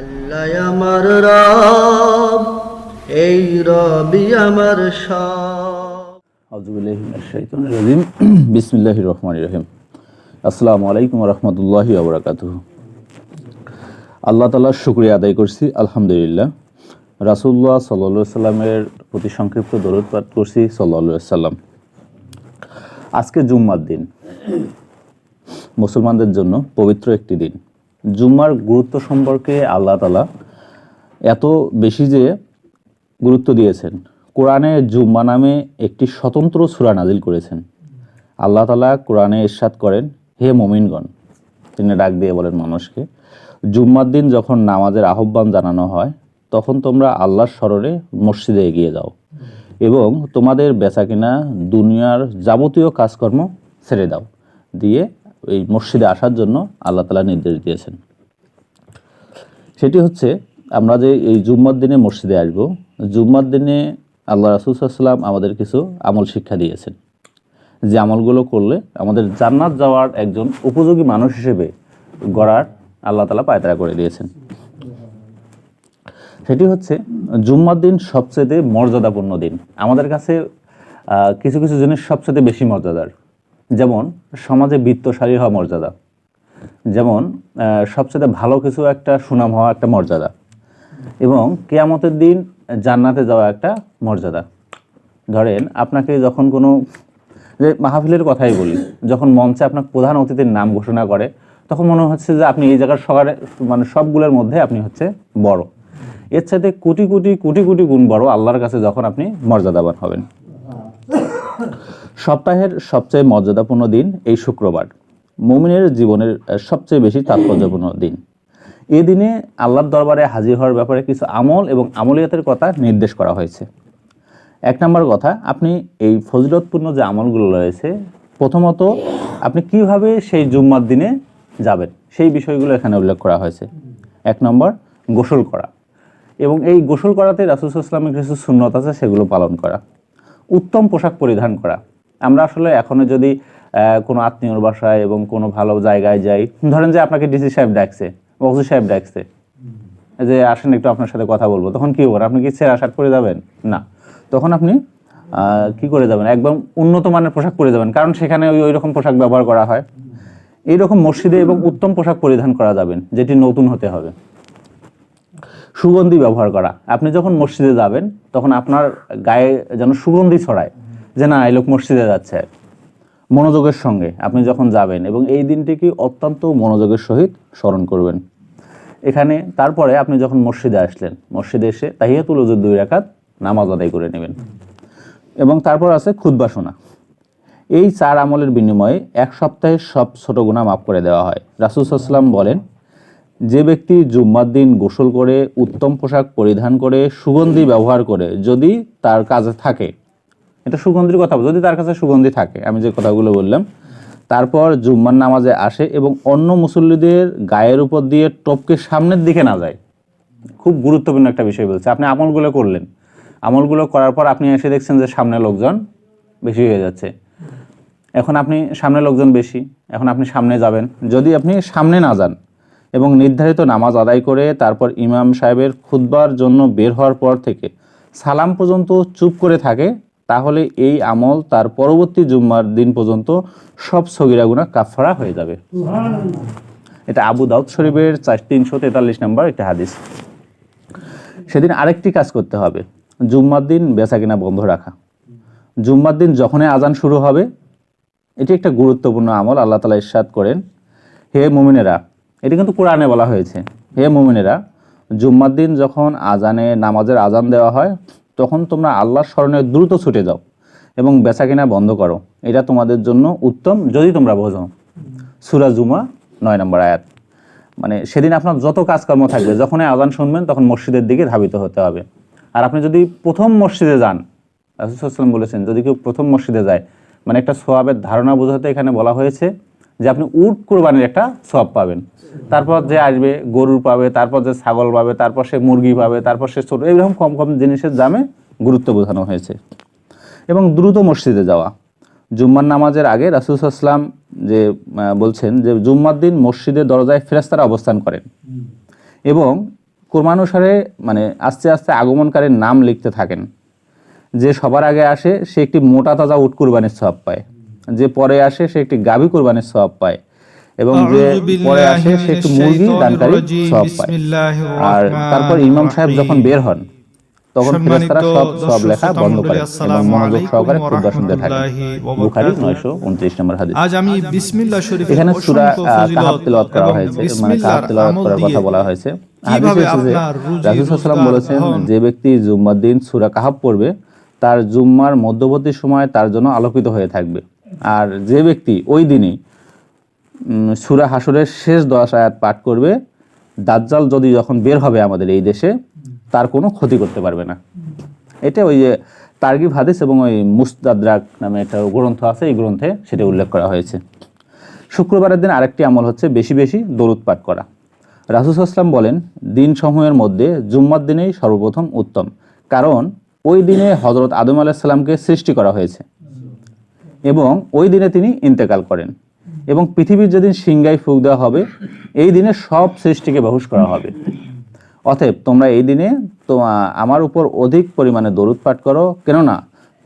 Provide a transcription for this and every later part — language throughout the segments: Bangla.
আল্লাহ আমার রব, এই রবি আমার রহিম। আসসালামু আলাইকুম আল্লাহ শুক্রিয়া আদায় করছি, আলহামদুলিল্লাহ। রাসুল্লাহ সাল্লা সাল্লামের প্রতি সংক্ষিপ্ত দরুদ পাঠ করছি সাল্লা সাল্লাম আজকে জুম্মার দিন। মুসলমানদের জন্য পবিত্র একটি দিন। জুম্মার গুরুত্ব সম্পর্কে আল্লাহ তালা এত বেশি যে গুরুত্ব দিয়েছেন। কোরআনে জুম্মা নামে একটি স্বতন্ত্র সূরা নাজিল করেছেন। আল্লাহ তালা কোরআনে ইরশাদ করেন, হে মমিনগণ তিনি ডাক দিয়ে বলেন মানুষকে, জুম্মার দিন যখন নামাজের আহ্বান জানানো হয়, তখন তোমরা আল্লাহর স্মরণে মসজিদে এগিয়ে যাও এবং তোমাদের বেচাকিনা দুনিয়ার যাবতীয় কাজকর্ম ছেড়ে দাও। দিয়ে এই মসজিদে আসার জন্য আল্লাহ তালা নির্দেশ দিয়েছেন। সেটি হচ্ছে আমরা যে এই জুম্মার দিনে মসজিদে আসব, জুম্মার দিনে আল্লাহ রাসুলসাল্লাম আমাদের কিছু আমল শিক্ষা দিয়েছেন। যে আমলগুলো করলে আমাদের জান্নাত যাওয়ার একজন উপযোগী মানুষ হিসেবে গড়ার আল্লাহ তালা পায়তারা করে দিয়েছেন। সেটি হচ্ছে জুম্মার দিন সবচেয়ে মর্যাদাপূর্ণ দিন। আমাদের কাছে কিছু কিছু জিনিস সবচেয়ে বেশি মর্যাদার। যেমন সমাজে বৃত্তশালী হওয়া মর্যাদা। যেমন সবচেয়ে ভালো কিছু একটা সুনাম হওয়া একটা মর্যাদা। এবং কেয়ামতের দিন জান্নাতে যাওয়া একটা মর্যাদা। ধরেন, আপনাকে যখন কোনো, যে মাহফিলের কথাই বলি, যখন মঞ্চে আপনার প্রধান অতিথির নাম ঘোষণা করে, তখন মনে হচ্ছে যে আপনি এই জায়গার সবার মানে সবগুলোর মধ্যে আপনি হচ্ছে বড়। এর সাথে কোটি কোটি কোটি কোটি গুণ বড় আল্লাহর কাছে যখন আপনি মর্যাদাবান হবেন। সপ্তাহের সবচেয়ে মর্যাদাপূর্ণ দিন এই শুক্রবার, মুমিনের জীবনের সবচেয়ে বেশি তাৎপর্যপূর্ণ দিন। এই দিনে আল্লাহর দরবারে হাজির হওয়ার ব্যাপারে কিছু আমল এবং আমলিয়াতের কথা নির্দেশ করা হয়েছে। এক নম্বর কথা, আপনি এই ফজিলতপূর্ণ যে আমলগুলো রয়েছে, প্রথমত আপনি কীভাবে সেই জুম্মার দিনে যাবেন, সেই বিষয়গুলো এখানে উল্লেখ করা হয়েছে। এক নম্বর, গোসল করা। এবং এই গোসল করাতে রাসুসাল্লামের কিছু শূন্যত আছে, সেগুলো পালন করা। উত্তম পোশাক পরিধান করা। আমরা আসলে এখনও যদি কোনো আত্মীয়র বাসায় এবং কোনো ভালো জায়গায় যাই, ধরেন যে আপনাকে ডিসি সাহেব ডাকছে বক্সি সাহেব ডাকছে যে আসেন একটু আপনার সাথে কথা বলব, তখন কি করবেন আপনি কি ছেঁড়া শার্ট পরে যাবেন? না। তখন আপনি কি করে যাবেন? একদম উন্নত মানের পোশাক পরে যাবেন, কারণ সেখানে ওই ওই রকম পোশাক ব্যবহার করা হয়। এইরকম মসজিদে এবং উত্তম পোশাক পরিধান করা যাবেন যেটি নতুন হতে হবে। সুগন্ধি ব্যবহার করা। আপনি যখন মসজিদে যাবেন, তখন আপনার গায়ে যেন সুগন্ধি ছড়ায় যে না, এই লোক মসজিদে যাচ্ছে। মনোযোগের সঙ্গে আপনি যখন যাবেন এবং এই দিনটিকে অত্যন্ত মনোযোগের সহিত স্মরণ করবেন। এখানে তারপরে আপনি যখন মসজিদে আসলেন, মসজিদে এসে তাহিয়াতুল উজুর দুই রাকাত নামাজ আদায় করে নেবেন। এবং তারপর আছে খুদ্া শোনা। এই চার আমলের বিনিময়ে এক সপ্তাহে সব ছোট গুণা মাফ করে দেওয়া হয়। রাসুল সাল্লাম বলেন যে ব্যক্তি জুম্মার দিন গোসল করে, উত্তম পোশাক পরিধান করে, সুগন্ধি ব্যবহার করে, যদি তার কাছে থাকে, এটা সুগন্ধির কথা যদি তার কাছে সুগন্ধি থাকে, আমি যে কথাগুলো বললাম, তারপর জুম্মার নামাজে আসে এবং অন্য মুসল্লিদের গায়ের উপর দিয়ে টপকে সামনের দিকে না যায়। খুব গুরুত্বপূর্ণ একটা বিষয় বলছে। আপনি আমলগুলো করলেন। আমলগুলো করার পর আপনি এসে দেখছেন যে সামনে লোকজন বেশি হয়ে যাচ্ছে। এখন আপনি সামনে লোকজন বেশি, এখন আপনি সামনে যাবেন। যদি আপনি সামনে না যান এবং নির্ধারিত নামাজ আদায় করে তারপর ইমাম সাহেবের খুতবার জন্য বের হওয়ার পর থেকে সালাম পর্যন্ত চুপ করে থাকে, তাহলে এই আমল তার পরবর্তী জুম্মার দিন পর্যন্ত সব সগিরাগুনা কাফারা হয়ে যাবে। এটা আবু দাউদ শরীফের চার তিনশো তেতাল্লিশ নম্বর একটা হাদিস। সেদিন আরেকটি কাজ করতে হবে, জুম্মার দিন বেচা কিনা বন্ধ রাখা। জুম্মার দিন যখনই আজান শুরু হবে, এটি একটা গুরুত্বপূর্ণ আমল, আল্লাহ তালা ইরশাদ করেন, হে মুমিনেরা এটি কিন্তু কোরআনে বলা হয়েছে। হে মুমিনেরা, জুম্মার দিন যখন আজানে নামাজের আজান দেওয়া হয়, তখন তোমরা আল্লাহর স্মরণে দ্রুত ছুটে যাও এবং বেচা কিনা বন্ধ করো। এটা তোমাদের জন্য উত্তম যদি তোমরা বোঝো। সুরা জুমা নয় নম্বর আয়াত। মানে সেদিন আপনার যত কাজকর্ম থাকবে, যখনই আজান শুনবেন, তখন মসজিদের দিকে ধাবিত হতে হবে। আর আপনি যদি প্রথম মসজিদে যান রাসুসাল্লাম বলেছেন, যদি কেউ প্রথম মসজিদে যায় মানে একটা সোয়াবের ধারণা বোঝাতে এখানে বলা হয়েছে যে আপনি উট কোরবানির একটা সোয়াব পাবেন। তারপর যে আসবে গরুর পাবে, তারপর যে ছাগল পাবে, তারপর সে মুরগি পাবে, তারপর সে ছোট এইরকম কম কম জিনিসের দামে গুরুত্ব বোঝানো হয়েছে। এবং দ্রুত মসজিদে যাওয়া। জুম্মার নামাজের আগে রাসুলসাল্লাম যে বলছেন যে, জুম্মার দিন মসজিদের দরজায় ফেরেস্তারা অবস্থান করেন। এবং ক্রমানুসারে মানে আস্তে আস্তে আগমনকারীর নাম লিখতে থাকেন। যে সবার আগে আসে, সে একটি মোটা তাজা উট কুরবানির সব পায়। যে পরে আসে সে একটি গাভি কোরবানির সব পায় এবং যে পরে আসে সে একটি মুরগি দানকারী সব পায়। আর তারপর ইমাম সাহেব যখন বের হন তখন ফেরেশতারা সব সব লেখা বন্ধ করে এবং মনোযোগ সহকারে খুদ্া শুনতে থাকে বুখারী 929 নম্বর হাদিস। আজ আমি বিসমিল্লাহ শরীফ এখানে সূরা কাহাব তেলাওয়াত করা হয়েছে মানে কাহাব তেলাওয়াত করার কথা বলা হয়েছে। হাদিসে আছে রাসূল বলেছেন যে ব্যক্তি জুম্মার দিন সুরা কাহাব পড়বে তার জুম্মার মধ্যবর্তী সময় তার জন্য আলোকিত হয়ে থাকবে। আর যে ব্যক্তি ওই দিনই সুরা সূরা হাসরের শেষ দশ আয়াত পাঠ করবে, দাজ্জাল যদি যখন বের হবে আমাদের এই দেশে, তার কোনো ক্ষতি করতে পারবে না। এটা ওই যে তার্গিব হাদিস এবং ওই মুস্তাদ্রাক নামে একটা গ্রন্থ আছে, এই গ্রন্থে সেটা উল্লেখ করা হয়েছে। শুক্রবারের দিন আরেকটি আমল হচ্ছে বেশি বেশি দরুদ পাঠ করা। রাসুসাল্লাম বলেন দিন সমূহের মধ্যে জুম্মার দিনেই সর্বপ্রথম উত্তম। কারণ ওই দিনে হজরত আদম আলাহিসাল্লামকে সৃষ্টি করা হয়েছে। এবং ওই দিনে তিনি ইন্তেকাল করেন। এবং পৃথিবীর যেদিন সিংগাই ফুক দেওয়া হবে, এই দিনে সব সৃষ্টিকে বেহুশ করা হবে। অতএব তোমরা এই দিনে আমার উপর অধিক পরিমাণে দরুদ পাঠ করো, কেননা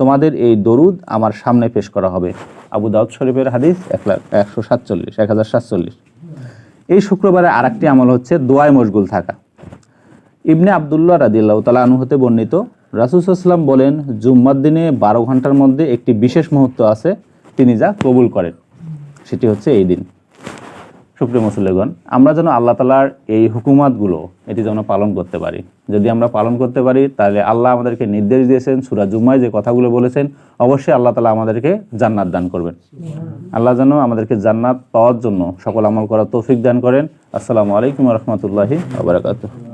তোমাদের এই দরুদ আমার সামনে পেশ করা হবে। আবু দাউদ শরীফের হাদিস এক লাখ, একশো সাতচল্লিশ, এক হাজার সাতচল্লিশ। এই শুক্রবারে আরেকটি আমল হচ্ছে দোয়ায় মশগুল থাকা। ইবনে আবদুল্লাহ রাদিল্লাহ তালা আনু হতে বর্ণিত রাসুসাল্লাম বলেন, জুম্মার দিনে বারো ঘণ্টার মধ্যে একটি বিশেষ মুহূর্ত আছে, তিনি যা কবুল করেন। সেটি হচ্ছে এই দিন। সুপ্রিয় মুসল্লিগণ, আমরা যেন আল্লাহ তালার এই হুকুমাতগুলো, এটি যেন পালন করতে পারি। যদি আমরা পালন করতে পারি, তাহলে আল্লাহ আমাদেরকে নির্দেশ দিয়েছেন, সুরা জুম্মায় যে কথাগুলো বলেছেন, অবশ্যই আল্লাহ তালা আমাদেরকে জান্নাত দান করবেন। আল্লাহ যেন আমাদেরকে জান্নাত পাওয়ার জন্য সকল আমল করার তৌফিক দান করেন। আসসালামু আলাইকুম রহমতুল্লাহি আবরাকাতুহ